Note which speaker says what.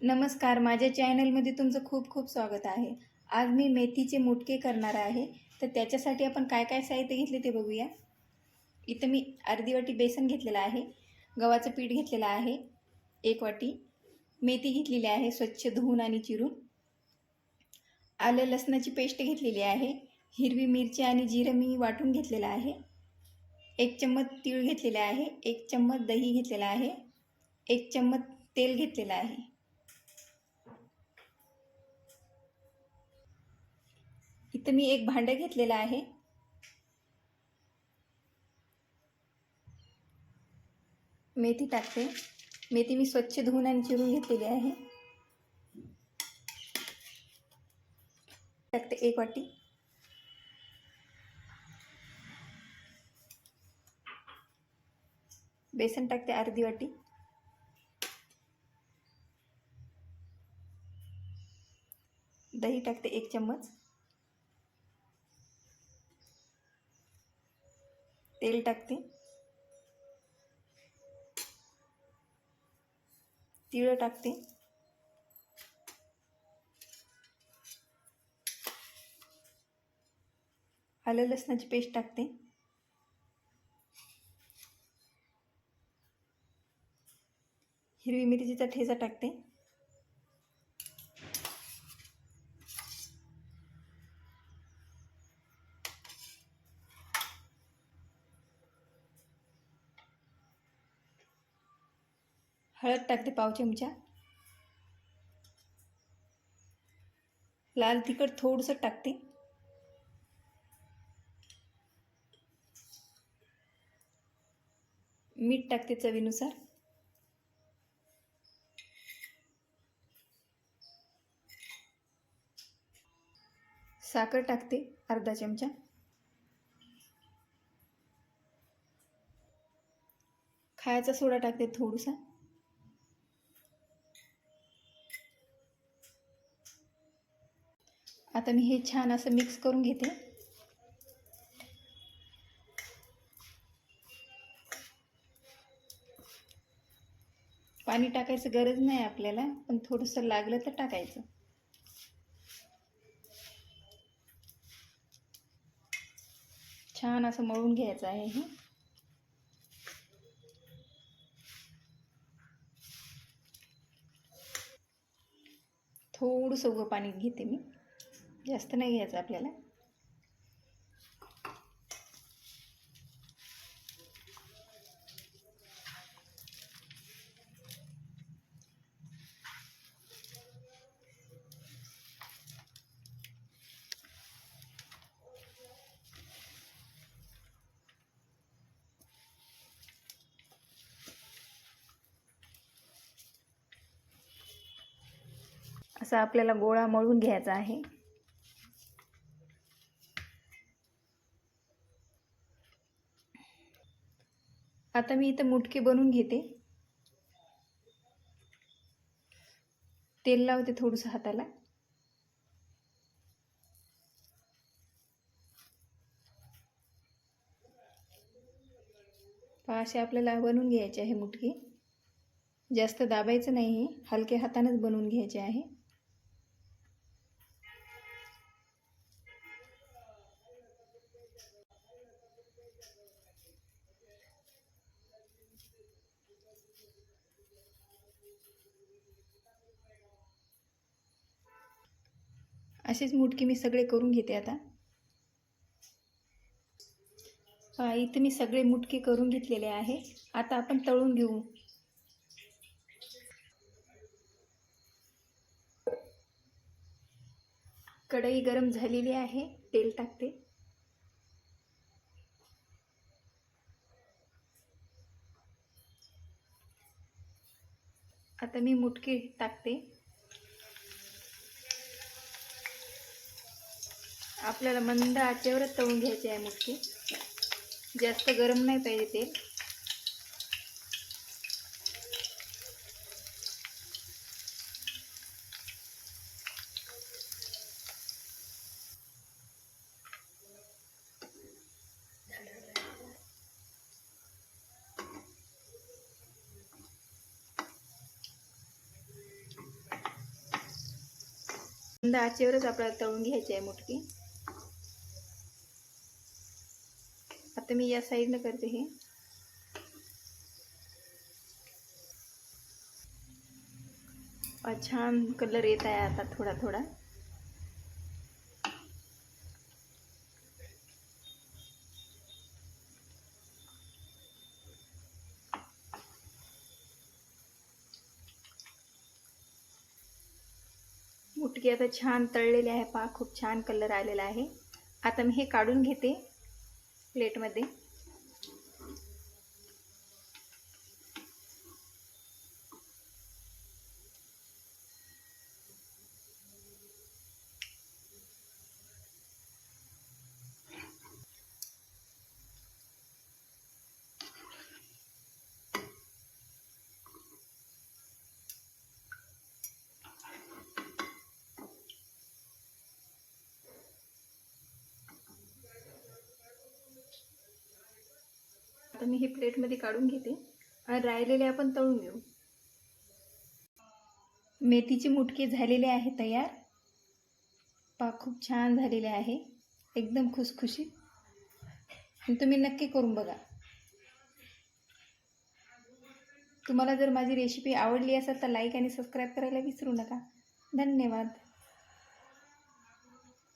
Speaker 1: नमस्कार माझ्या चॅनलमध्ये तुमचं खूप खूप स्वागत आहे. आज मी मेथीचे मुटके करणार आहे. तर त्याच्यासाठी आपण काय काय साहित्य घेतले ते बघूया. इथं मी अर्धी वाटी बेसन घेतलेलं आहे. गव्हाचं पीठ घेतलेलं आहे. एक वाटी मेथी घेतलेली आहे स्वच्छ धुवून आणि चिरून. आलं लसणाची पेस्ट घेतलेली आहे. हिरवी मिरची आणि जिरं मी वाटून घेतलेलं आहे. एक चम्मच तीळ घेतलेलं आहे. एक चम्मच दही घेतलेला आहे. एक चम्मच तेल घेतलेलं आहे. तर मी एक भांडं घेतलेलं आहे. मेथी टाकते. मेथी मी स्वच्छ धुवून आणि चिरून घेतलेली आहे. टाकते एक वाटी. बेसन टाकते अर्धी वाटी. दही टाकते एक चम्मच. तेल टाकते. तिळं टाकते. आलं लसणाची पेस्ट टाकते. हिरवी मिरचीचा ठेचा टाकते. हळद टाकते पाव चमचा. लाल तिखट थोडंसं टाकते. मीठ टाकते चवीनुसार. साखर टाकते अर्धा चमचा. खायचा सोडा टाकते थोडासा. आता मी हे छान असं मिक्स करून घेते. पाणी टाकायचं गरज नाही आपल्याला पण थोडंसं लागलं तर टाकायचं. छान असं मळून घ्यायचं आहे हे. थोडंसं उभं पाणी घेते मी. जास्त नाही घ्यायचं आपल्याला. असा आपल्याला गोळा मळून घ्यायचा आहे. आता मी इथं मुटके बनवून घेते. तेल लावते थोडंसं हाताला. असे आपल्याला बनवून घ्यायचे आहे मुटके. जास्त दाबायचं नाही आहे हलक्या हातानेच बनवून घ्यायचे आहे. असेच मुटके मी सगळे करून घेते आता. पहा इथे मी सगळे मुटके करून घेतलेले आहे. आता आपण तळून घेऊ. कढई गरम झालेली आहे. तेल टाकते. आता मी मुटकी टाकते. आपल्याला मंद आचेवरच तळून घ्यायचे आहे मुटकी. जास्त गरम नाही पाहिजे तेल. मंद आचेवरच आपल्याला तळून घ्यायची आहे मुटकी. आता मी या साईडनं करते हे. छान कलर येत आहे आता थोडा थोडा. मुटकी आता छान तळलेली आहे पहा खूप छान कलर आलेला आहे. आता मी हे काढून घेते प्लेटमध्ये आता मी हे प्लेटमध्ये काढून घेते. आणि राहिलेले आपण तळून घेऊ. मेथीची मुटकी झालेले आहे तयार. पा खूप छान झालेले आहे. एकदम खुसखुशीत. तुम्ही नक्की करून बघा. तुम्हाला जर माझी रेसिपी आवडली असेल तर लाईक आणि सबस्क्राईब करायला विसरू नका. धन्यवाद.